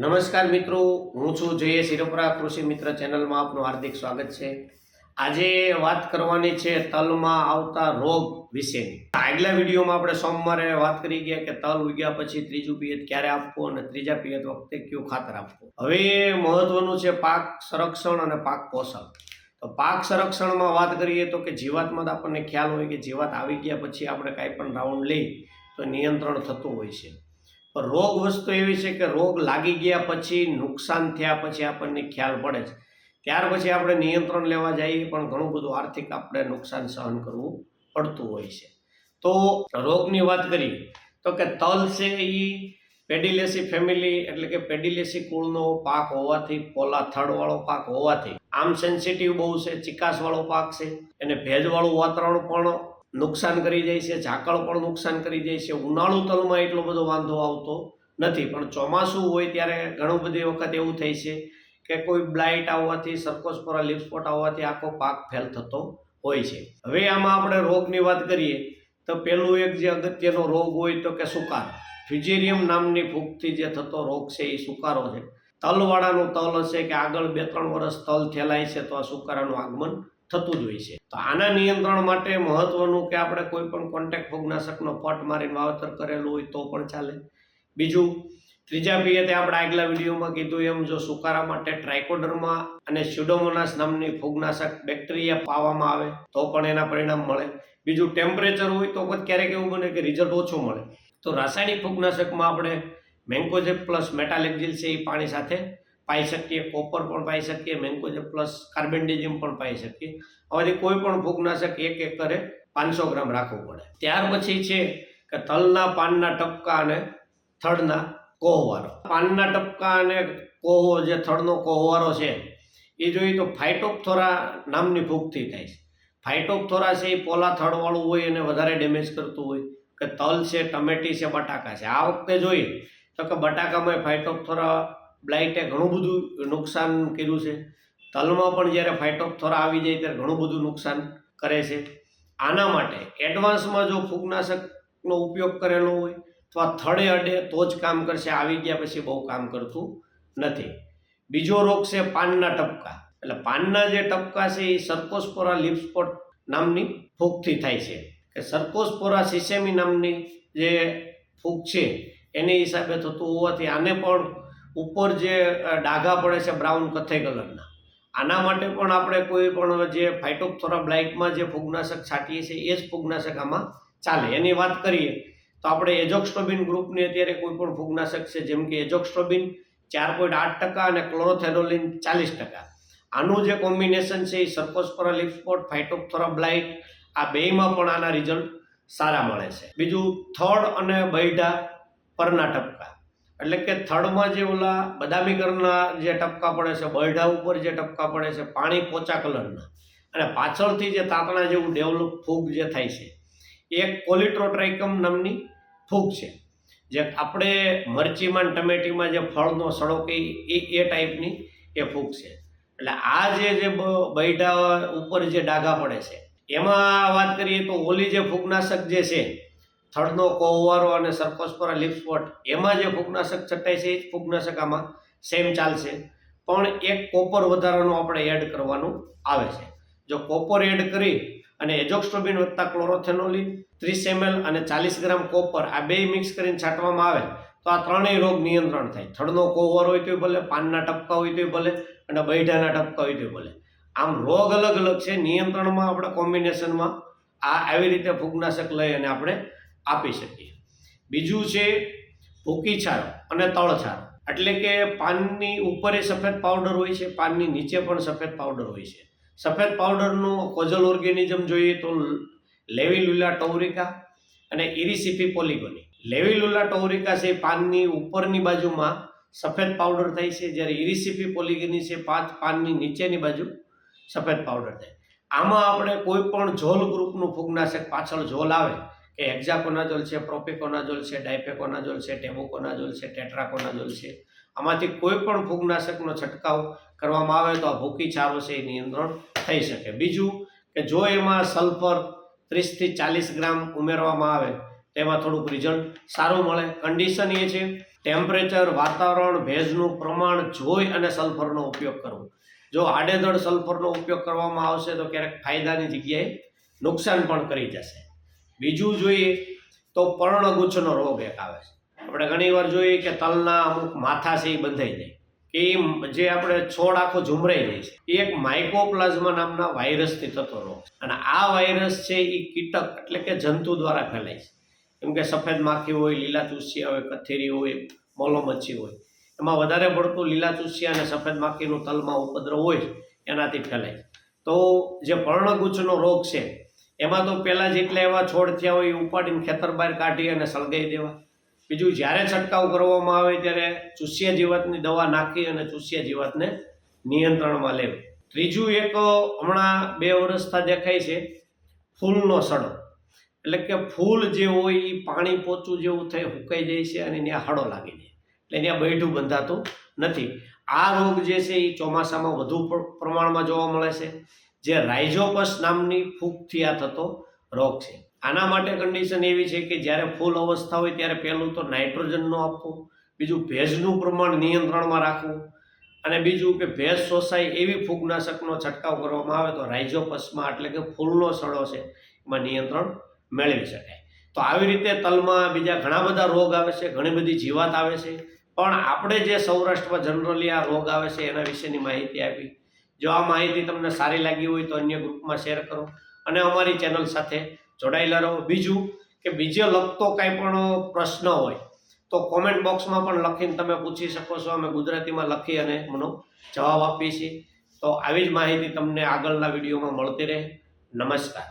નમસ્કાર મિત્રો, હું છું જય શિરોપરા કૃષિ મિત્ર ચેનલમાં આપનું હાર્દિક સ્વાગત છે. આજે વાત કરવાની છે તલમાં આવતા રોગ વિશેની. આગલા વિડીયોમાં આપણે સોમવારે વાત કરી ગયા કે તલ ઉગ્યા પછી ત્રીજું પિયત ક્યારે આપવું અને ત્રીજા પિયત વખતે કયું ખાતર આપવું. હવે મહત્વનું છે પાક સંરક્ષણ અને પાક પોષણ. તો પાક સંરક્ષણમાં વાત કરીએ તો કે જીવાતમાં આપણને ખ્યાલ હોય કે જીવાત આવી ગયા પછી આપણે કાંઈ પણ રાઉન્ડ લઈ તો નિયંત્રણ થતું હોય છે. રોગ વસ્તુ એવી છે કે રોગ લાગી ગયા પછી નુકસાન થયા પછી આપણને ખ્યાલ પડે છે. ત્યાર પછી આપણે નિયંત્રણ લેવા જઈએ પણ ઘણું બધું આર્થિક આપણે નુકસાન સહન કરવું પડતું હોય છે. તો રોગની વાત કરીએ તો કે તલ છે એ પેડિલેસી ફેમિલી એટલે કે પેડિલેસી કુળનો પાક હોવાથી પોલા થડવાળો પાક હોવાથી, આમ સેન્સિટિવ બહુ છે, ચિકાસવાળો પાક છે, એને ભેજવાળું વાતાવરણ પણ નુકસાન કરી જાય છે, ઝાકળ પણ નુકસાન કરી જાય છે. ઉનાળુ તલમાં એટલો બધો વાંધો આવતો નથી, પણ ચોમાસું હોય ત્યારે ઘણું બધી વખત એવું થાય છે કે કોઈ બ્લાઇટ આવવાથી, સરકોસ્પોરા લિપસ્પોટ આવવાથી આખો પાક ફેલ થતો હોય છે. હવે આમાં આપણે રોગની વાત કરીએ, તો પેલું એક જે અગત્યનો રોગ હોય તો કે સુકાર. ફ્યુજેરિયમ નામની ફૂગથી જે થતો રોગ છે એ સુકારો છે. તલવાળાનું તલ હશે કે આગળ બે ત્રણ વર્ષ તલ ફેલાય છે તો આ સુકારાનું આગમન થતું જ હોય છે. તો આના નિયંત્રણ માટે મહત્વનું કે આપણે કોઈ પણ કોન્ટેક ફૂગનાશકનો પટ મારીને વાવેતર કરેલું હોય તો પણ ચાલે. બીજું, ત્રીજા પિયતે આપણે આગલા વિડીયોમાં કીધું એમ, જો સુકારા માટે ટ્રાઇકોડર્મા અને સ્યુડોમોનાસ નામની ફૂગનાશક બેક્ટેરિયા પાવામાં આવે, તો પણ એના પરિણામ મળે. બીજું ટેમ્પરેચર હોય તો પણ ક્યારેક એવું બને કે રિઝલ્ટ ઓછું મળે. તો રાસાયણિક ફૂગનાશકમાં આપણે મેન્કોજેપ પ્લસ મેટાલેક્ઝિલ છે એ પાણી સાથે પાઈ શકીએ કોપર પણ પાઈ શકીએ મેન્કોજેબ પ્લસ કાર્બેન્ડેઝિયમ પણ પાઈ શકીએ. આમાંથી કોઈ પણ ફૂગનાશક એક એકરે પાંચસો ગ્રામ રાખવું પડે. ત્યાર પછી છે કે તલના પાનના ટપકા અને થડના કોહવારો. પાનના ટપકા અને કોહો જે થડનો કોહવારો છે, એ જોઈએ તો ફાઇટોપથોરા નામની ફૂગથી થાય છે. ફાઇટોપથોરા છે એ પોલા થડવાળું હોય અને વધારે ડેમેજ કરતું હોય. કે તલ છે, ટમેટી છે, બટાકા છે. આ વખતે જોઈએ તો કે બટાકામાં ફાઇટોપથોરા બ્લાઇટે ઘણું બધું નુકસાન કર્યું છે. તલમાં પણ જ્યારે ફાઇટોપથોરા આવી જાય ત્યારે ઘણું બધું નુકસાન કરે છે. આના માટે એડવાન્સમાં જો ફૂગનાશકનો ઉપયોગ કરેલો હોય આ થડે અડે તો જ કામ કરશે. આવી ગયા પછી બહુ કામ કરતું નથી. બીજો રોગ છે પાનના ટપકા. એટલે પાનના જે ટપકા છે એ સરકોસ્પોરા લિપ્સપોટ નામની ફૂગથી થાય છે. કે સરકોસ્પોરા સિસેમી નામની જે ફૂગ છે, એની હિસાબે થતું હોવાથી આને પણ ઉપર જે ડાઘા પડે છે બ્રાઉન કથ્થઈ કલરના. આના માટે પણ આપણે કોઈ પણ જે ફાઇટોથોરા બ્લાઇટમાં જે ફૂગનાશક છાંટીએ છીએ, એ જ ફૂગનાશક આમાં ચાલે. એની વાત કરીએ તો આપણે એજોક્સ્ટ્રોબિન ગ્રુપની અત્યારે કોઈ પણ ફૂગનાશક છે, જેમ કે એજોક્સ્ટ્રોબિન ચાર પોઈન્ટ આઠ ટકા અને ક્લોરોથેરોલિન ચાલીસ ટકા. આનું જે કોમ્બિનેશન છે એ સર્કોસ્પોરા લીપસ્પોટ ફાઇટોપથોરા બ્લાઇટ આ બેયમાં પણ આના રિઝલ્ટ સારા મળે છે. બીજું થર્ડ અને બૈઢા પરના ટપકા. એટલે કે થડમાં જે ઓલા બદામી કલરના જે ટપકા પડે છે બૈઢા ઉપર જે ટપકા પડે છે, પાણી પોચા કલરના. અને પાછળથી જે તાતણા જેવું ડેવલપ ફૂગ જે થાય છે એક કોલિટ્રોટ્રાઇકમ નામની ફૂગ છે. જે આપણે મરચીમાં ટમેટીમાં જે ફળનો સડો કે એ એ ટાઈપની એ ફૂગ છે. એટલે આ જે જે બૈઠા ઉપર જે ડાઘા પડે છે, એમાં વાત કરીએ તો ઓલી જે ફૂગનાશક જે છે થડનો કોહવારો અને સરકોસ્પોરા લિપ્સપોટ, એમાં જે ફૂગનાશક છટાય છે એ જ ફૂગનાશક આમાં સેમ ચાલશે. પણ એક કોપર વધારાનું આપણે એડ કરવાનું આવે છે. જો કોપર એડ કરી અને એજોક્સ્ટ્રોબિન વત્તા ક્લોરોથેનોલિન ત્રીસ એમએલ અને ચાલીસ ગ્રામ કોપર આ બે મિક્સ કરીને છાંટવામાં આવે, તો આ ત્રણેય રોગ નિયંત્રણ થાય. થડનો કોવર હોય તોય ભલે, પાનના ટપકા હોય તોય ભલે અને બૈઢાના ટપકા હોય તોય ભલે. આમ રોગ અલગ અલગ છે. નિયંત્રણમાં આપણે કોમ્બિનેશનમાં આ આવી રીતે ફૂગનાશક લઈ અને આપણે આપી શકીએ. બીજું છે ભૂકી છારો અને તળછાર એટલે કે પાનની ઉપર સફેદ પાવડર હોય છે, પાનની નીચે પણ સફેદ પાવડર હોય છે. સફેદ પાવડરનું કોઝલ ઓર્ગેનિઝમ જોઈએ તો લેવિલુલા ટોરિકા અને ઇરિસિપી પોલિગોની. લેવિલુલા ટોરિકા છે પાનની ઉપરની બાજુમાં સફેદ પાવડર થાય છે. જ્યારે ઇરિસિપી પોલિગોની છે પાંચ પાનની નીચેની બાજુ સફેદ પાવડર થાય. આમાં આપણે કોઈ પણ ઝોલ ગ્રુપનું ફૂગનાશક પાછળ ઝોલ આવે કે હેક્ઝાકોનાઝોલ છે પ્રોપેકોનાઝોલ છે ડાયપેકોનાઝોલ છે ટેબુકોનાઝોલ છે ટેટ્રાકોનાઝોલ છે. આમાંથી કોઈ પણ ફૂગનાશકનો છંટકાવ કરવામાં આવે તો આ ભૂકી છારો છે એ નિયંત્રણ થઈ શકે. બીજું કે જો એમાં સલ્ફર ત્રીસથી ચાલીસ ગ્રામ ઉમેરવામાં આવે તેમાં થોડુંક રિઝલ્ટ સારું મળે. કન્ડિશન એ છે ટેમ્પરેચર વાતાવરણ, ભેજનું પ્રમાણ, જોઈ અને સલ્ફરનો ઉપયોગ કરવો. જો આડેધડ સલ્ફરનો ઉપયોગ કરવામાં આવશે તો ક્યારેક ફાયદાની જગ્યાએ નુકસાન પણ કરી જશે. બીજું જોઈએ તો પર્ણગુચ્છનો રોગ એક આવે છે. આપણે ઘણીવાર જોઈએ કે તલના અમુક માથા છે એ બંધાઈ જાય. કે એ જે આપણે છોડ આખો ઝુમરાઈ જાય છે. એ એક માઇકોપ્લાઝમા નામના વાયરસથી થતો રોગ અને આ વાયરસ છે એ કીટક એટલે કે જંતુ દ્વારા ફેલાય છે. કેમ કે સફેદ માખી હોય, લીલા ચૂસિયા હોય, કથેરી હોય મોલો મચ્છી હોય. એમાં વધારે પડતું લીલા ચૂસિયા અને સફેદ માખીનું તલમાં ઉપદ્રવ હોય એનાથી ફેલાય તો જે પર્ણગુચ્છનો રોગ છે એમાં તો પહેલાં જેટલા એવા છોડ થયા હોય એ ઉપાડીને ખેતર બહાર કાઢી અને સળગાઈ દેવા. બીજું જ્યારે છંટકાવ કરવામાં આવે ત્યારે ચૂસિયા જીવાતની દવા નાખી અને ચૂસિયા જીવાતને નિયંત્રણમાં લેવી. ત્રીજું એક હમણાં બે વર્ષથી દેખાય છે, ફૂલનો સડો. એટલે કે ફૂલ જે હોય એ પાણી પોચું જેવું થઈ હુકાઈ જાય છે અને ત્યાં હળો લાગી જાય. એટલે ત્યાં બૈઠું બંધાતું નથી. આ રોગ જે છે એ ચોમાસામાં વધુ પ્રમાણમાં જોવા મળે છે. જે રાઇઝોપસ નામની ફૂગથી આ થતો રોગ છે. આના માટે કન્ડિશન એવી છે કે જ્યારે ફૂલ અવસ્થા હોય ત્યારે પહેલું તો નાઇટ્રોજનનો આપવું, બીજું ભેજનું પ્રમાણ નિયંત્રણમાં રાખવું, અને બીજું કે ભેજ શોષાય એવી ફૂગનાશકનો છંટકાવ કરવામાં આવે તો રાઇઝોપસમાં એટલે કે ફૂલનો સડો છે એમાં નિયંત્રણ મેળવી શકાય. તો આવી રીતે તલમાં બીજા ઘણા બધા રોગ આવે છે, ઘણી બધી જીવાત આવે છે. પણ આપણે જે સૌરાષ્ટ્રમાં જનરલી આ રોગ આવે છે એના વિશેની માહિતી આપી. જો આ માહિતી તમને સારી લાગી હોય તો અન્ય ગ્રુપમાં શેર કરો અને અમારી ચેનલ સાથે જોડાયેલા રહો. બીજું કે બીજે લગતો કાંઈ પણ પ્રશ્ન હોય તો કોમેન્ટ બોક્સમાં પણ લખીને તમે પૂછી શકો છો. અમે ગુજરાતીમાં લખી અને એમનો જવાબ આપીએ છીએ. તો આવી જ માહિતી તમને આગળના વિડીયોમાં મળતી રહે. નમસ્કાર.